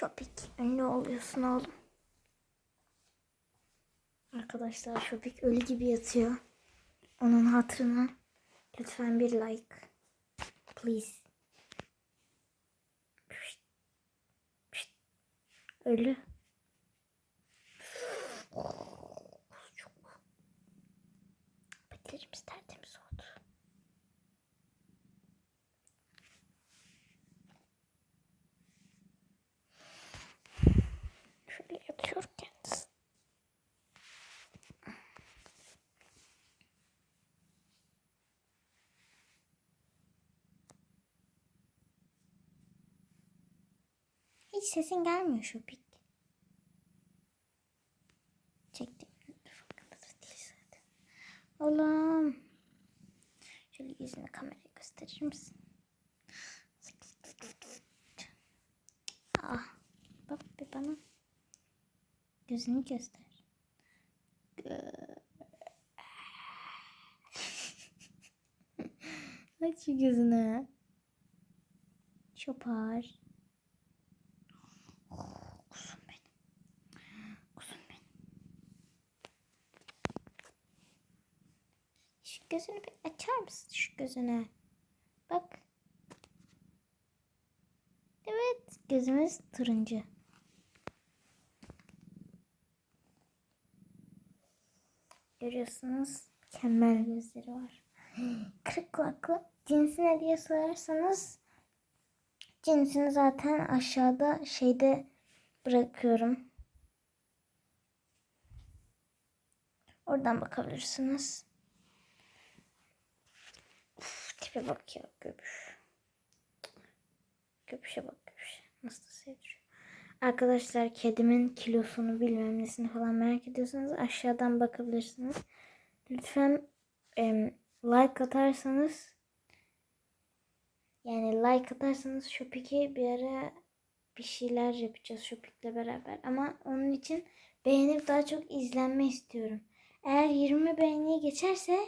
Şopik ünlü oluyorsun oğlum. Arkadaşlar Şopik ölü gibi yatıyor. Onun hatırına lütfen bir like. Please. Ölü. Çok. Patilerimiz tertemiz oldu. Şöyle yatıyor kendisi. Hiç sesin gelmiyor. Çektim. Da değil zaten. Oğlum. Şöyle yüzünü kameraya gösterir misin? Ah. Bak bir bana. Gözünü göster. Gö- Aç şu gözünü. Çopar. Kuzum benim. Kuzum benim. Şu gözünü bir açar mısın şu gözünü? Bak. Evet gözümüz turuncu. Görüyorsunuz mükemmel gözleri var. Kırık kulaklı cinsi ne diye sorarsanız cinsini zaten aşağıda şeyde bırakıyorum. Oradan bakabilirsiniz. Uf, tipe bak ya göbüş. Göbüşe bak göbüşe. Nasıl da sevdiriyor. Arkadaşlar kedimin kilosunu bilmem nesini falan merak ediyorsanız aşağıdan bakabilirsiniz. Lütfen em, like atarsanız yani like atarsanız Shopik'i bir ara bir şeyler yapacağız Shopik'le beraber. Ama onun için beğenip daha çok izlenme istiyorum. Eğer 20 beğeniyi geçerse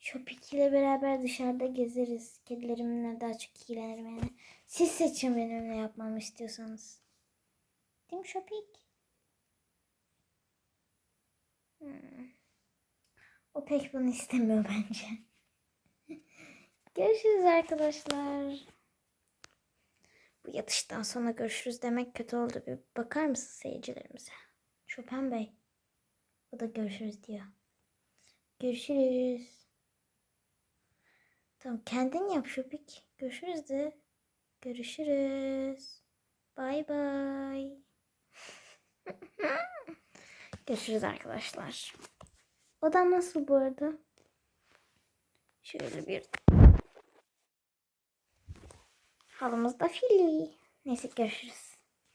Shopik ile beraber dışarıda gezeriz. Kedilerimle daha çok ilgilenirim yani. Siz seçin benim ne yapmamı istiyorsanız. Değil mi Shopik? Hmm. O pek bunu istemiyor bence. Görüşürüz arkadaşlar. Bu yatıştan sonra görüşürüz demek kötü oldu. Bir bakar mısın seyircilerimize? Chopin Bey. O da görüşürüz diyor. Görüşürüz. Tamam kendin yap Şopik. Görüşürüz de. Görüşürüz. Bay bay. Görüşürüz arkadaşlar. Odam nasıl bu arada? Şöyle bir halımız da fili. Neyse görüşürüz.